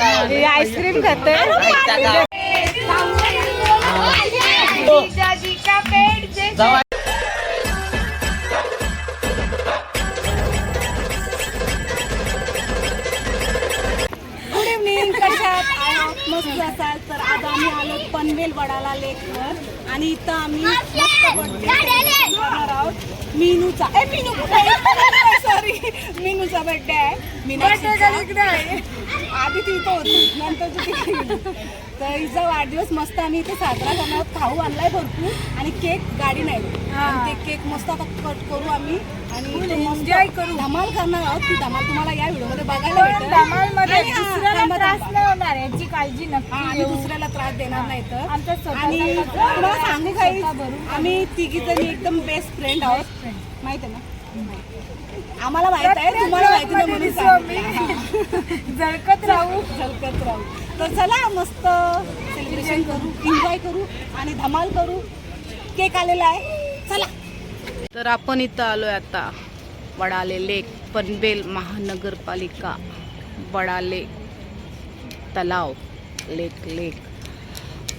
Ice cream खाते? मस्त असाल. तर आज आम्ही आलो पनवेल वडाला लेकवर आणि इथं आम्ही मस्त करणार आहोत. मीनूचा ए मीनू सॉरी मीनूचा बर्थडे आहे मीनाक्षीचा. आधी ती इथं होती. नंतर ती तिकडे गेली. तर हिचा वाढदिवस मस्त आम्ही इथे साजरा करणार आहोत. खाऊ आणलाय भरपूर आणि केक गाडी नाही. आणि ते केक मस्त आता कट करू आम्ही. आणि एन्जॉय करू. धमाल करणार आहोत. ती धमाल तुम्हाला या व्हिडिओमध्ये बघायला भेटेल. आणि हा, थांबा, थांबा. होणार. याची काळजी हा, नक्की घेऊ. दुसऱ्याला त्रास देणार नाही तर. आमचा स्वतःचा आणि तुम्हाला सांगू काही स्वतः. आम्ही तिघी जणी एकदम बेस्ट फ्रेंड आहोत. माहीत आहे ना? आम्हाला माहीत आहे तुम्हाला माहिती नाही म्हणून सांगते. झळकत राहू. झलकत राहू. तर चला मस्त सेलिब्रेशन करू एन्जॉय करू आणि धमाल करू. केक आलेला आहे. चला. तर आपण इथं आलोय आता. वडाले लेक पनवेल महानगरपालिका वडाले तलाव लेक लेक.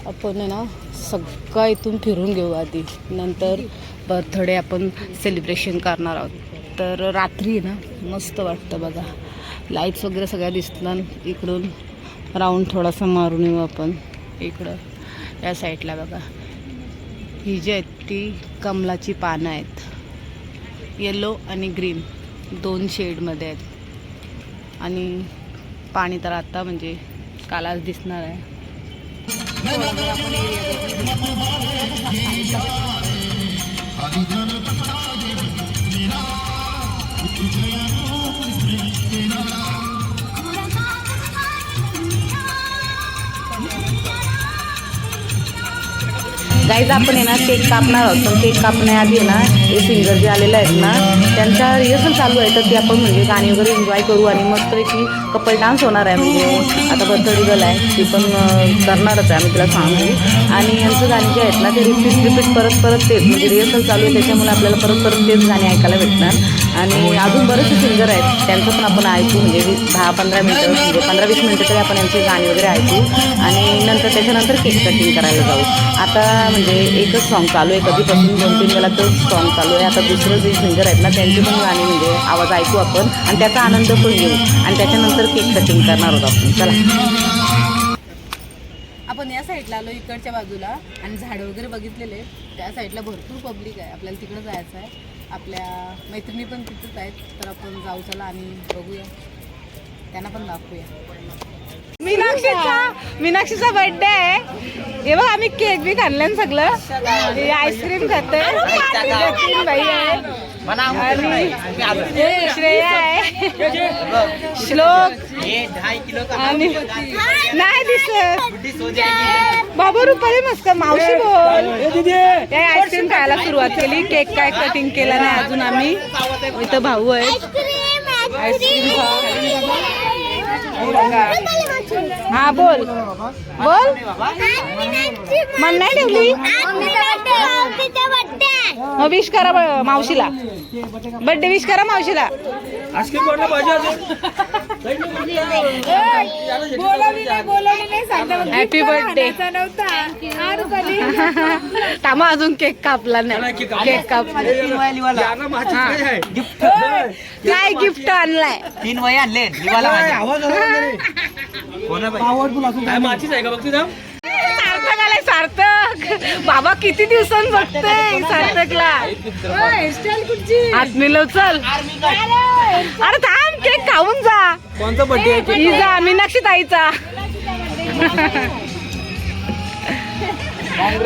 आपण आहे ना सगळं इथून फिरून घेऊ आधी. नंतर बर्थडे आपण सेलिब्रेशन करणार आहोत. तर रात्री आहे ना मस्त वाटतं बघा. लाईट्स वगैरे सगळ्या दिसतात इकडून. राऊंड थोडासा मारून येऊ आपण. इकडं या साईडला बघा. ही जी आहेत ती कमलाची पानं आहेत. येलो आणि ग्रीन दोन शेडमध्ये आहेत. आणि पाणी तर आत्ता म्हणजे कालाच दिसणार आहे. गाईज आपण आहे ना केक कापणार आहोत. पण केक कापण्याआधी आहे ना हे सिंगर जे आलेले आहेत ना त्यांचा रिहर्सल चालू आहे तर ते आपण म्हणजे गाणी वगैरे एन्जॉय करू आणि मस्तपैकी कपल डान्स होणार आहे म्हणजे आता बर्थडे गर्ल आहे ती पण करणारच आहे आम्ही तिला सांगू. आणि यांचं गाणी जे आहेत ना ते रिपीट रिपीट परत परत तेच म्हणजे रिहर्सल चालू आहे त्याच्यामुळे आपल्याला परत परत तेच गाणी ऐकायला भेटणार. आणि अजून बरेचसे सिंगर आहेत त्यांचं पण आपण ऐकू म्हणजे वीस दहा पंधरा मिनटं म्हणजे पंधरा वीस मिनटं तरी आपण यांची गाणी वगैरे ऐकू. आणि नंतर त्याच्यानंतर केक कटिंग करायला जाऊ. आता म्हणजे एकच सॉन्ग चालू आहे कधीपासून दोन तीन वेळा तोच सॉन्ग चालू आहे. आता दुसरं जे सिंगर आहेत ना त्यांची पण गाणी म्हणजे आवाज ऐकू आपण आणि त्याचा आनंद पण घेऊ. आणि त्याच्यानंतर केक कटिंग करणार आहोत आपण. चला. आपण या साईडला आलो इकडच्या बाजूला आणि झाडं वगैरे बघितलेले त्या साईडला भरपूर पब्लिक आहे. आपल्याला तिकडं जायचं आहे. आपल्या मैत्रिणी पण तिथंच आहेत. तर आपण जाऊ चला आणि बघूया. त्यांना पण दाखवूया. मीनाक्षीचा मीनाक्षीचा बर्थडे आहे. हे बघ आम्ही केक बी खाल्लं सगळं. हे आईस्क्रीम खाते तीन बाई आहे. हे श्रेया आहे श्लोक आणि नाही दिसत बाबा रुपाली मस्त मावशी बोल त्या आईस्क्रीम खायला सुरुवात केली केक काय कटिंग केला नाही अजून आम्ही इथं भाऊ आहे आईस्क्रीम खा हा बोल. बोल. मन नाही ठेवली. विश करा मावशीला. बर्थडे विश करा मावशीला. आईस्क्रीम पाहिजे? हॅपी बर्थडे थांबा अजून केक कापला नाही. केक कापला. हा. काय आहे? काय गिफ्ट आणलाय? तीन वय आणले आवाज आला वगैरे? काय माझीच आहे का बघ तुझा? सार्थक आलाय सार्थक? बाबा किती दिवसांनी बघते सार्थकला? हात मिलव चल अरे थांब केक खाऊन जा. कोणता बर्थडे आहे? ही जा मीनाक्षी ताईचा.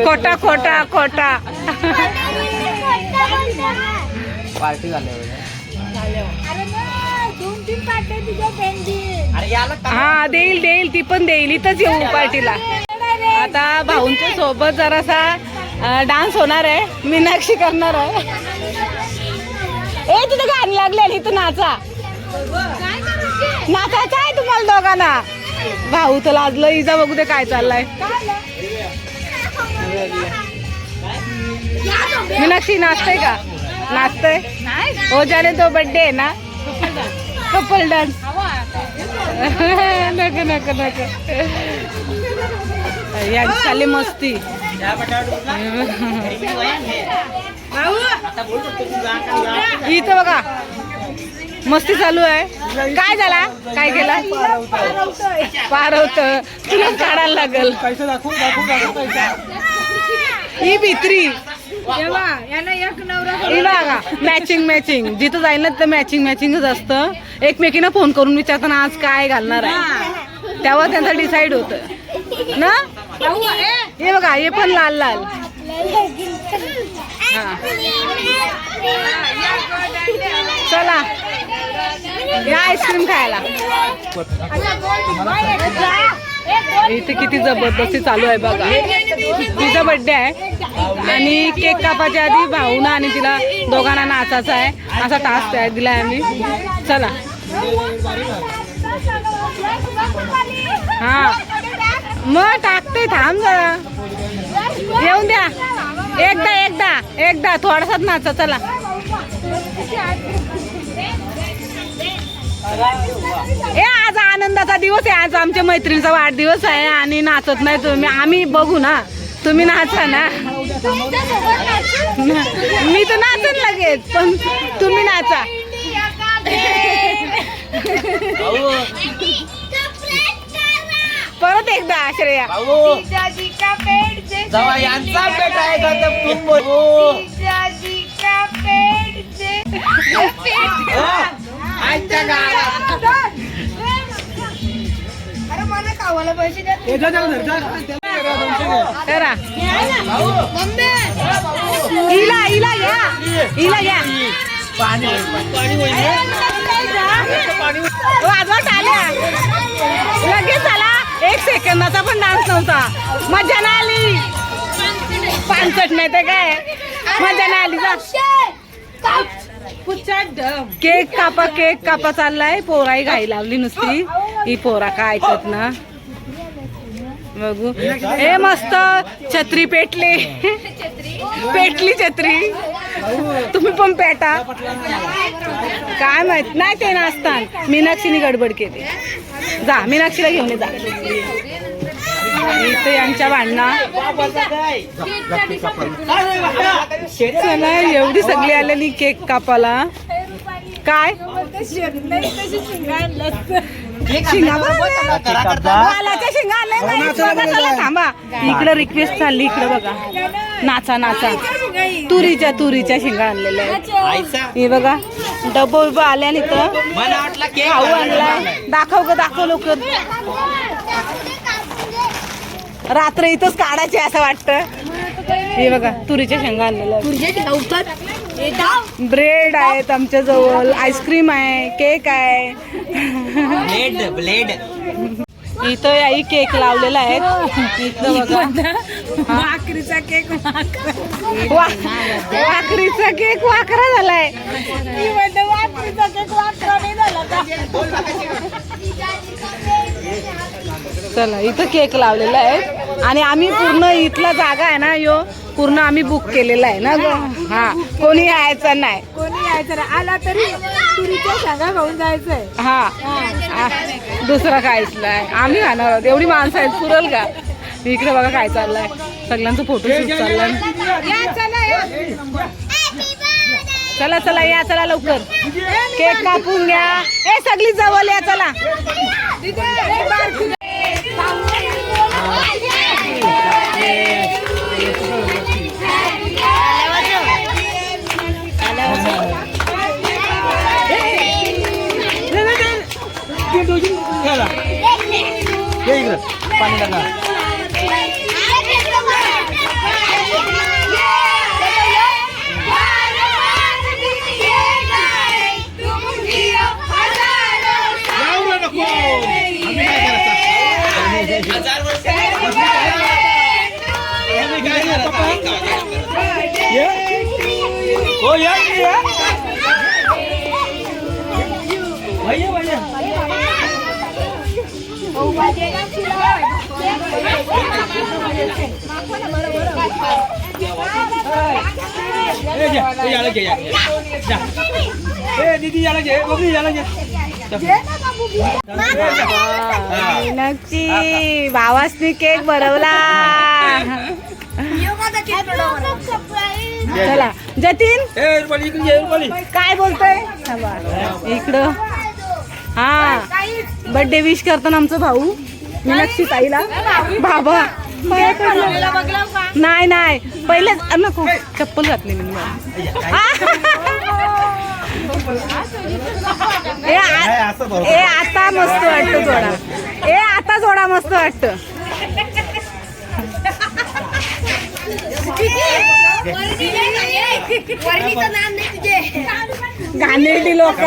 खोटा खोटा खोटा. पार्टी झाल्या अरे याला हा देईल देईल ती पण देईल. इथंच येऊ पार्टीला. आता भाऊंच्या सोबत जरासा डान्स होणार आहे. मीनाक्षी करणार आहे. ए तिथे गाणी लागली आणि इथं नाचा. नाचायचं आहे तुम्हाला दोघांना. भाऊ तर लाजलं इजा बघू दे काय चाललंय. मीनाक्षी नाचते का? नाचतय? हो जाने तो बर्थडे आहे ना? कपल डान्स नको नको नको. चालली मस्ती. इथं बघा. मस्ती चालू आहे. काय झाला? काय केला? पारवत तुला काढायला लागल. ही भित्री. तेव्हा याला एक नवरा ही बघा मॅचिंग मॅचिंग जिथं जाईल ना तिथं मॅचिंग मॅचिंगच असतं. एकमेकीनं फोन करून विचारताना आज काय घालणार आहे? तेव्हा त्यांचं डिसाईड होतं. ना? हे बघा हे पण लाल लाल. चला. या आईस्क्रीम खायला. इथे किती जबरदस्ती चालू आहे बघा. तिचा बर्थडे आहे. आणि केक कापाच्या आधी भाऊना आणि तिला दोघांना नाचाचा आहे. असा टास्क आहे दिलाय आम्ही. चला. हा. मग टाकते थांब जरा. येऊन द्या. एकदा एकदा एकदा. थोडासाच नाचा चला. ए आज आनंदाचा दिवस आहे. आज आमच्या मैत्रिणीचा वाढदिवस आहे आणि नाचत नाही तुम्ही. आम्ही बघू ना. तुम्ही नाचा ना. मी तर नाचन लगेच पण तुम्ही नाचा. परत एकदा श्रेया भाऊ. जीजाजी का पेट जे जवळ यांचा पेट आहे. का तर तू बोल जीजाजी का पेट जे आजच्या गावाला अरे मला कावाला पैसे द्या. करा हिला हिला घ्या हिला घ्या पाणी पाणी होईल पाणी वाजवत आल्या लगेच आला एक सेकंदाचा पण डान्स नव्हता. मजा नाही आली. पानसट नाही तर काय? मजा नाही आली केक कापा केक कापा चाललाय. पोराही घाई लावली नुसती. ही पोरा काय ऐकत ना? बघू. हे मस्त. छत्री पेटली. पेटली छत्री. तुम्ही पण पेटा. काय माहीत? नाही ते नाचता मीनाक्षीने गडबड केली. जा मीनाक्षीला घेऊन ये जा. इथे यांच्या भांडणा. चला एवढी सगळी आलेली केक कापाला काय? शिंगा वालाच्या शिंगा आल्या नाही. चला, चला, थांबा. इकडे रिक्वेस्ट चालली इकडे बघा. नाचा नाचा. तुरीच्या तुरीच्या शिंगा आणलेल्या आहेत. हे बघा डब्बा बिब्बा आल्या इथं मला वाटला केक खाऊ आणलाय. दाखव ग दाखव लवकर. रात्र इथंच काढायचे असं वाटतं. हे बघा तुरीच्या शेंगा आणलेल्या ब्रेड आहेत आमच्या जवळ आईस्क्रीम आहे केक आहे. ब्लेड ब्लेड इथं याही केक लावलेला आहे. इथं बघा. भाकरीचा केक वा वाकरीचा केक वाकरा झालाय. भाकरीचा केक वाकरा नाही झाला चला इथं केक लावलेला आहे. आणि आम्ही पूर्ण इथला जागा आहे ना यो. पूर्ण आम्ही बुक केलेला आहे ना ग? हा. कोणी यायचं नाही. कोणी यायचं नाही. आला तरी तुरीच्या शांगा खाऊन जायचंय. हा. आ, दुसरा काहीच नाही आम्ही खाणार आहोत. एवढी माणसं आहेत पुरल का? इकडे बघा काय चाललंय. सगळ्यांचं फोटोशूट चाललंय. या चला या. चला चला या चला लवकर. केक कापून घ्या. ए सगळी जवळ या चला. पाणी टाका हो या की या भैया भैया ए, दीदी याला घे याला घे भावासनी केक बनवला. चला जतीन काय बोलतोय? इकडं. हा बर्थडे विश करताना आमचा भाऊ. मीनाक्षी ताईला. बाबा. नाही नाही. पहिलेच नको. चप्पल घातली मी ए आ- ए आता मस्त वाटतं जोडा. ए आता जोडा मस्त वाटतं. घाणेरडी लोक.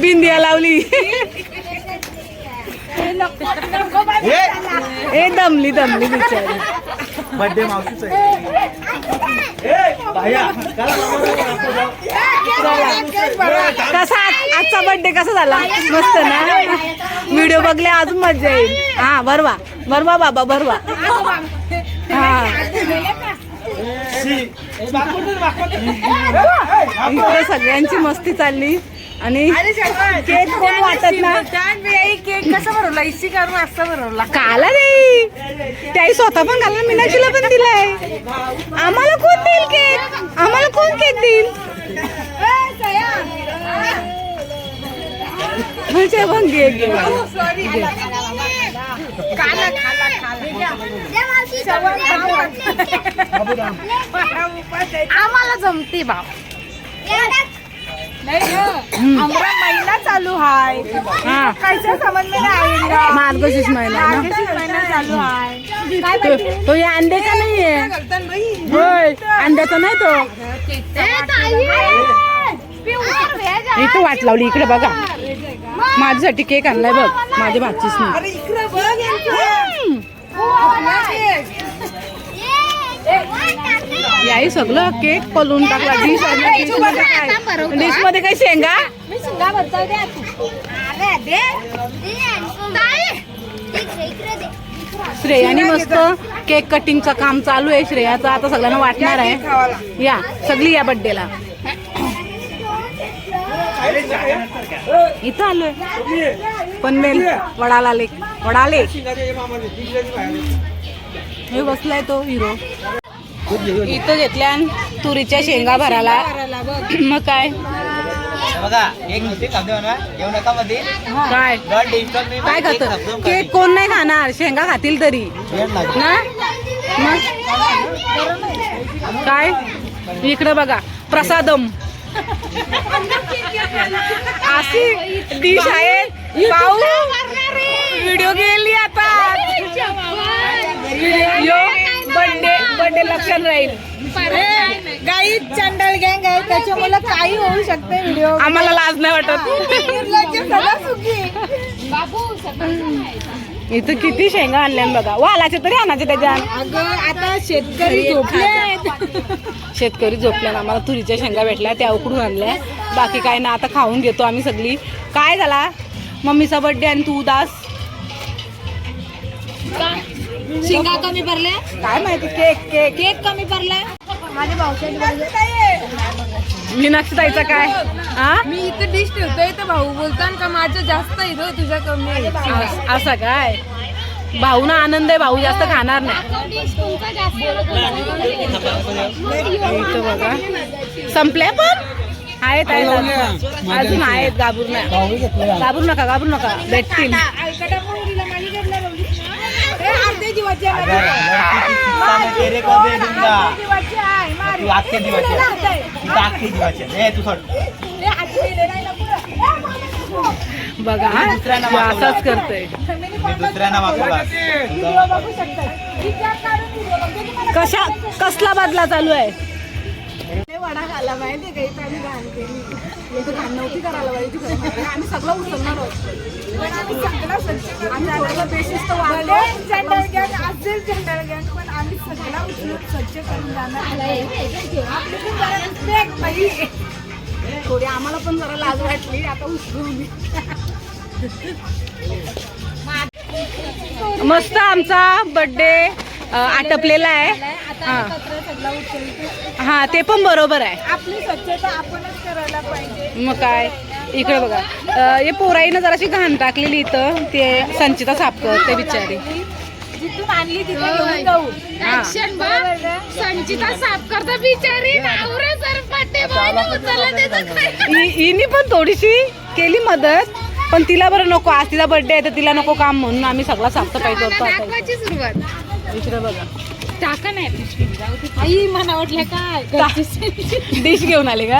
बिंदिया लावली. ए दमली दमली बिचारी. बर्थडे मावशीचा कसा आज- आजचा बर्थडे कसा झाला? मस्त ना? व्हिडिओ बघले अजून मजा येईल. हा बरवा बरवा बाबा बरवा हा. इकडे सगळ्यांची मस्ती चालली. आणि केक कोण वाटत ना? केक कसा भरवला? इसी करून असा भरवला. काला नाही त्याही स्वतः पण घालला मीनाक्षीला पण दिलाय. आम्हाला कोण देईल केक? आम्हाला कोण केक देईल? म्हणजे भंगी एक घे. आम्हाला जमते बाप आमरा महिना चालू हाय. हा. समज में नाही आएगा मार्गशीर्ष महिना आहे ना? मार्गशीर्ष महिना चालू हाय. तो- तो या अंड्याचा नाहीये? होय. अंड्याचा नाही तो. इथं वाट लावली इकडे बघा. माझ्यासाठी केक आणलाय बघ. माझ्या भाचीच नाही याही सगळं केक पलून टाकला डिश डिशमध्ये काय? शेंगा? मी शिंगा भरता द्या तू श्रेयाने मस्त केक कटिंगचं काम चालू आहे. श्रेयाचं आता सगळ्यांना वाटणार आहे. या सगळी या बर्थडेला इथं आलोय. पनवेल वडाला वडाले. हे बसलाय तो हिरो. इथं घेतल्या तुरीच्या शेंगा भराला मग काय? काय? खात? केक कोण नाही खाणार. शेंगा खातील तरी. ना? मग? काय? इकडे बघा. प्रसादम. अशी डिश आहे. पाहू? व्हिडिओ गेली आता. बर्थडे बर्थडे लक्षात राहील. गाई चंडळ गँग आहे त्याच्यामुळे काही होऊ शकते व्हिडिओ आम्हाला लाज नाही वाटत. इथं किती शेंगा आणल्या बघा. वालाचे तरी आणायचे त्याच्यात अगं आता शेतकरी झोपले शेतकरी झोपल्या ना आम्हाला तुरीच्या शेंगा भेटल्या त्या उकडून आणल्या. बाकी काय ना आता खाऊन घेतो आम्ही सगळी. काय झाला? मम्मीचा बर्थडे आणि तू उदास? शिंगा कमी भरले? काय माहिती केक केक. केक कमी भरलाय माझ्या भाऊच्या मीनाक्षी ताईचा काय? हा मी इथं डिश ठेवतोय तर भाऊ बोलतान का माझं जास्त रो तुझ्या कमी. आहे अस- काय? भाऊ ना आनंद आहे भाऊ जास्त खाणार नाही. बघा. संपल्या पण? आहेत आहेत अजून. अजून आहेत घाबरू नका. घाबरू नका घाबरू नका. भेटतील. अर्धे जीवाचे आहे. तेरे को दे दूंगा अर्धे जीवाचे आहे. मार. तू आखे आखे ए सोड. हे. बघा हा. असाच करतोय. मी दुसऱ्यांना मागवला. कशा कसला बदला चालू आहे? वडा खाल्ला माहिती का? इथं आम्ही घाण केली. इथं घाण नव्हती करायला पाहिजे. आम्ही सगळं उचलणार आहोत. पण आम्ही सगळं स्वच्छ आम्ही आल्याला बेसिस तर वाढले. जनरल गॅंग असेल जनरल गॅंग पण आम्ही सगळं उचलून स्वच्छ करून जाणार आपली पण जरा respect बाई. थोडी आम्हाला पण जरा लाज वाटली. आता उचलू मस्त आमचा बर्थडे आटपलेला आहे. हा उचलते हा ते पण बरोबर आहे. आपली स्वच्छता आपणच करायला पाहिजे. मग काय? इकडे बघा. अं, हे पोराईनं जराशी घाण टाकलेली इथं. ते संचिता साफ करते बिचारी. जिथून आणली तिथे घेऊन जाऊ. हा. संचिता साफ करता बिचारी नावरे सर हि- हिनी पण थोडीशी केली मदत पण तिला बरं नको. आज तिचा बर्थडे आहे तर तिला नको काम म्हणून आम्ही सगळा साफसफाई करतो आता. सुरुवात. इकडे बघा. टाका नाही आई मला वाटलं काय? डिश घेऊन आले का?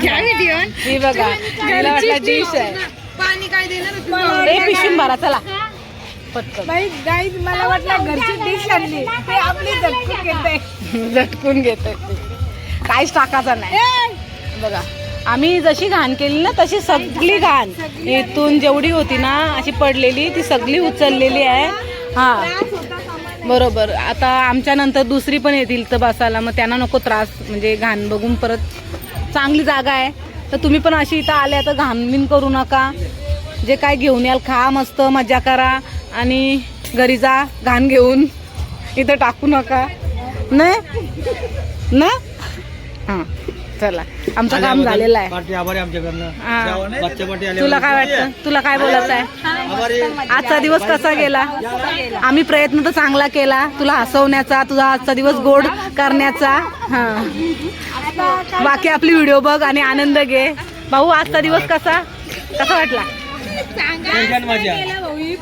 घ्या व्हिडिओ ही बघा तिला वाटलं डिश आहे. पाणी काय देणार ए पिशून भरा चला. पटकन. बाई गाई मला वाटलं घरची डिश आणली. ते आपली झटकून घेते झटकून घेत काहीच टाकायचं नाही. बघा आम्ही जशी घाण केली ना तशी सगळी घाण. इथून जेवढी होती ना अशी पडलेली ती सगळी उचललेली आहे. हा. बरोबर. आता आमच्या नंतर दुसरी पण येतील तर बसायला मग त्यांना नको त्रास म्हणजे घाण बघून परत चांगली जागा आहे. तर तुम्ही पण अशी इथं आल्या तर घाणबिन करू नका. जे काय घेऊन याल खा मस्त मजा करा आणि घरी जा घाण घेऊन. इथं टाकू नका. नाही? ना? हां. चला आमचं काम झालेलं आहे. पार्टी आभारी आमच्याकडनं. बच्चे पार्टी आले तुला काय वाटतं? तुला काय बोलायचं आहे. आजचा दिवस कसा गेला? आम्ही प्रयत्न तर चांगला केला. तुला हसवण्याचा तुझा आजचा दिवस गोड करण्याचा. हा. बाकी आपली व्हिडिओ बघ आणि आनंद घे. भाऊ आजचा दिवस कसा? कसा वाटला?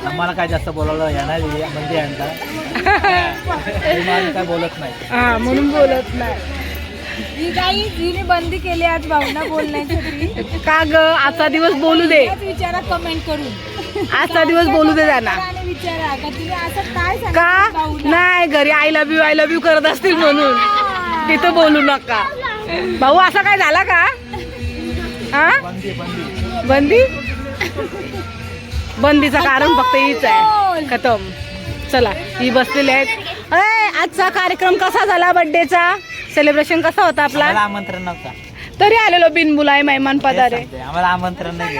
आम्हाला काय जास्त बोलावलं या नाही. म्हणजे काय बोलत नाही. हा म्हणून बोलत नाही. ही गाई हिने बंदी केली आज भावना बोलण्याची का ग? आजचा दिवस बोलू दे. विचारा कमेंट करून. आजचा दिवस बोलू दे त्यांना. विचारा का तिने असं काय का? सांगितलं भाऊला नाही घरी. I love you I love you करत असतील म्हणून. तिथं बोलू नका. भाऊ असा काय झाला का? हा? बंदी? बंदी बंदी बंदीचं कारण फक्त हीच आहे. खतम. चला ही बसलेली आहेत. आजचा कार्यक्रम कसा झाला बर्थडेचा सेलिब्रेशन कसा होता आपला? आमंत्रण नव्हता. तरी आलेलो बिनबुलाय मेहमान पदारे. आम्हाला आमंत्रण नाही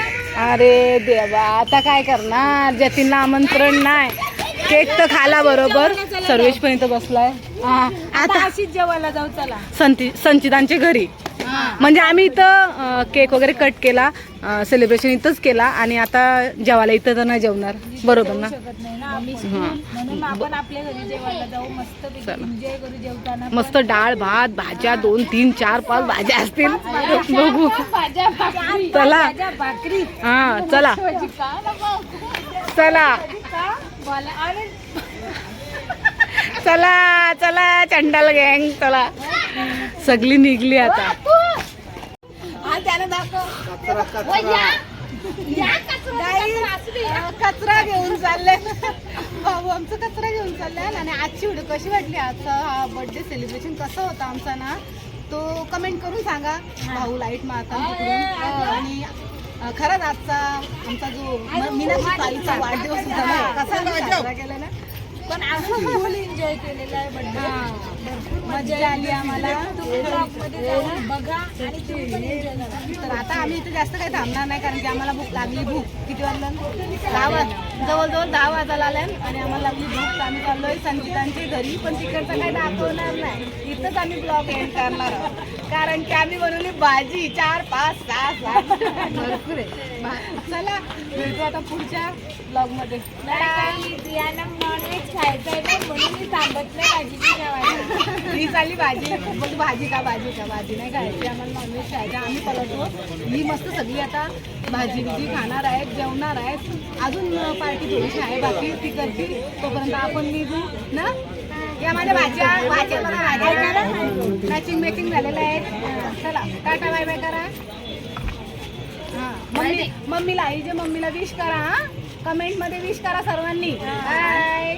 अरे देवा आता काय करणार? जतीनला आमंत्रण नाही. केक तर खाला बरोबर. सर्वेश पण इथं बसलाय. हा, आता आता अशीच जेवायला जाऊ चला. संति संचितांच्या घरी. म्हणजे आम्ही इथं केक वगैरे कट केला सेलिब्रेशन इथंच केला आणि आता जेवायला इथं तर नाही जेवणार. बरोबर ना? मस्त डाळ भात भाज्या दोन तीन चार पाच भाज्या असतील. बघू. चला. हा चला. चला. चला चला चंडाल गँग चला. सगळी निघली आता. हा कचरा घेऊन चालले. भाऊ आमचं कचरा घेऊन चाललाय आणि आजची व्हिडिओ कशी वाटली? आजचा हा बर्थडे सेलिब्रेशन कसा होता आमचा ना तो कमेंट करून सांगा. भाऊ लाइट मारता आणि खरंच आजचा आमचा जो म- मीनाक्षी ताईचा वाढदिवस होता ना कसा साजरा केला ना पण आम्ही फुल एन्जॉय केलेला आहे बर्थडे मजा आली आम्हाला. बघा आणि तुम्ही पण enjoy करा. तर आता आम्ही इथे जास्त काही थांबणार नाही कारण की आम्हाला भूक लागली. भूक. किती वाजलं? दहा वाज जवळजवळ दहा वाजायला आल्या आणि आम्हाला लागली भूक. तर आम्ही चाललोय संगीतांच्या घरी. पण तिकडचं काही दाखवणार नाही. इथंच आम्ही ब्लॉग एंड करणार आहोत. कारण की आम्ही बनवली भाजी. चार पाच सहा सात. भरपूर आहे. चला भेटू आता पुढच्या ब्लॉगमध्ये नॉनव्हेज खायचं ना म्हणून मी थांबत नाही भाजीची जेवायला ही चालली भाजी. मग भाजी का भाजी का भाजी नाही खायची आम्हाला नॉनव्हेज खायचं आम्ही पलटतो ही मस्त सगळी आता भाजी बिजी खाणार आहेत जेवणार आहेत. अजून पार्टी थोडीशी आहे बाकी. ती करतील तोपर्यंत आपण निघू ना? या माझ्या भाज्या. भाज्या बघा मॅचिंग मेकिंग झालेलं आहे. चला. टाटा बाय बाय करा. मम्मी मम्मीला आईच्या मम्मीला विश करा हा. कमेंटमध्ये विश करा सर्वांनी. बाय